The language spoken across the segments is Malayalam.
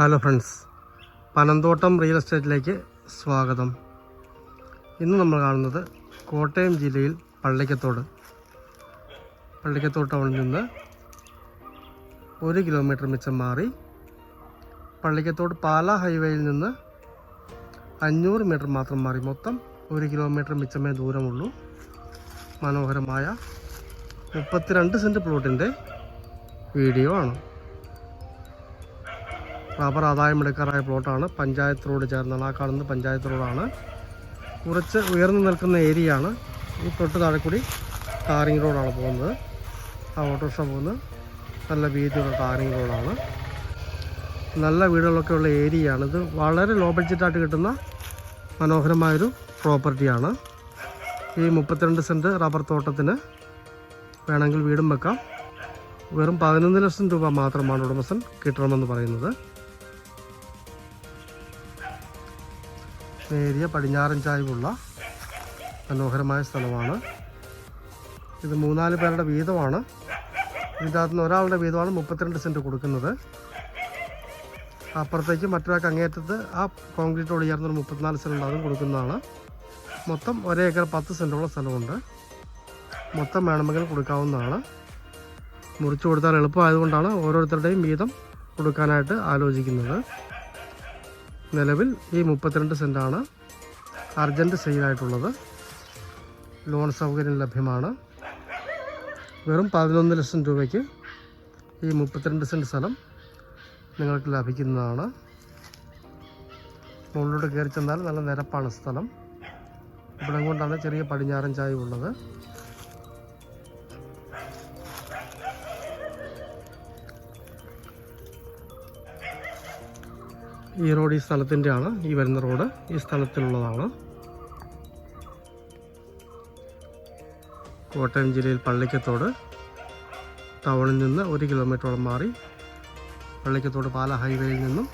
ഹലോ ഫ്രണ്ട്സ് പനന്തോട്ടം റിയൽ എസ്റ്റേറ്റിലേക്ക് സ്വാഗതം. ഇന്ന് നമ്മൾ കാണുന്നത് കോട്ടയം ജില്ലയിൽ പള്ളിക്കത്തോട്. പള്ളിക്കത്തോട് ടൗണിൽ നിന്ന് ഒരു കിലോമീറ്റർ മിച്ചം മാറി പള്ളിക്കത്തോട് പാല ഹൈവേയിൽ നിന്ന് അഞ്ഞൂറ് മീറ്റർ മാത്രം മാറി. മൊത്തം ഒരു കിലോമീറ്റർ മിച്ചമേ ദൂരമുള്ളൂ. മനോഹരമായ മുപ്പത്തിരണ്ട് സെന്റ് പ്ലോട്ടിന്റെ വീഡിയോ ആണ്. റബ്ബർ ആദായമെടുക്കാറായ പ്ലോട്ടാണ്. പഞ്ചായത്ത് റോഡ് ചേർന്നാണ് ആ കാണുന്നത് പഞ്ചായത്ത് റോഡാണ്. കുറച്ച് ഉയർന്നു നിൽക്കുന്ന ഏരിയ ആണ് ഈ തൊട്ട് താഴെ കൂടി ടാറിങ് റോഡാണ് പോകുന്നത്. ആ ഓട്ടോറിക്ഷ പോകുന്നത്. നല്ല വീതിയുള്ള ടാറിങ് റോഡാണ്. നല്ല വീടുകളൊക്കെ ഉള്ള ഏരിയ ആണ് ഇത് വളരെ ലോ ബഡ്ജറ്റായിട്ട് കിട്ടുന്ന മനോഹരമായൊരു പ്രോപ്പർട്ടിയാണ്. ഈ മുപ്പത്തിരണ്ട് സെന്റ് റബ്ബർ തോട്ടത്തിന് വേണമെങ്കിൽ വീടും വെക്കാം. വെറും പതിനൊന്ന് ലക്ഷം രൂപ മാത്രമാണ് ഉടമസ്ഥൻ കിട്ടണമെന്ന് പറയുന്നത്. നേരിയ പടിഞ്ഞാറൻ ചായ്വുള്ള മനോഹരമായ സ്ഥലമാണ്. ഇത് മൂന്നാൽ പേരുടെ വീതമാണ്. ഇതിന്റെ അകത്ത് നിന്ന് ഒരാളുടെ വീതമാണ് മുപ്പത്തിരണ്ട് സെന്റ് കൊടുക്കുന്നത്. അപ്പുറത്തേക്ക് മറ്റൊരാൾക്ക് അങ്ങേറ്റത്ത് ആ കോൺക്രീറ്റോട് ചേർന്നൊരു മുപ്പത്തിനാല് സെന്റ് അതും കൊടുക്കുന്നതാണ്. മൊത്തം ഒരേ ഏക്കർ പത്ത് സെന്റോളം സ്ഥലമുണ്ട്. മൊത്തം വേണമെങ്കിൽ കൊടുക്കാവുന്നതാണ്. മുറിച്ചു കൊടുത്താൽ എളുപ്പമായതുകൊണ്ടാണ് ഓരോരുത്തരുടെയും വീതം കൊടുക്കാനായിട്ട് ആലോചിക്കുന്നത്. നിലവിൽ ഈ മുപ്പത്തിരണ്ട് സെന്റാണ് അർജന്റ് സെയിലായിട്ടുള്ളത്. ലോൺ സൗകര്യം ലഭ്യമാണ്. വെറും പതിനൊന്ന് ലക്ഷം രൂപയ്ക്ക് ഈ മുപ്പത്തിരണ്ട് സെന്റ് സ്ഥലം നിങ്ങൾക്ക് ലഭിക്കുന്നതാണ്. മുകളിലോട്ട് കയറി ചെന്നാൽ നല്ല നിരപ്പാണ് സ്ഥലം. ഇവിടെ കൊണ്ടാണ് ചെറിയ പടിഞ്ഞാറൻ ചായ ഈ റോഡ് ഈ സ്ഥലത്തിന്റെ ആണ് ഈ വരുന്ന റോഡ് ഈ സ്ഥലത്തിലുള്ളതാണ്. കോട്ടയം ജില്ലയിൽ പള്ളിക്കത്തോട് ടൗണിൽ നിന്ന് ഒരു കിലോമീറ്ററോളം മാറി പള്ളിക്കത്തോട് പാല ഹൈവേയിൽ നിന്നും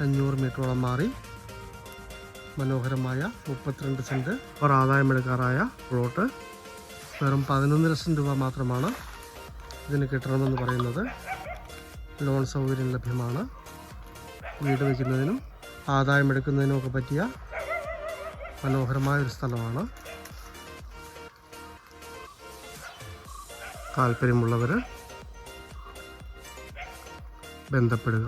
അഞ്ഞൂറ് മീറ്ററോളം മാറി മനോഹരമായ മുപ്പത്തിരണ്ട് സെന്റ് ഒരു ആദായമെടുക്കാറായ പ്ലോട്ട് വെറും പതിനൊന്ന് ലക്ഷം രൂപ മാത്രമാണ് ഇതിന് കിട്ടണമെന്ന് പറയുന്നത്. ലോൺ സൗകര്യം ലഭ്യമാണ്. വീട് വയ്ക്കുന്നതിനും ആദായമെടുക്കുന്നതിനും ഒക്കെ പറ്റിയ മനോഹരമായ ഒരു സ്ഥലമാണ്. താല്പര്യമുള്ളവർ ബന്ധപ്പെടുക.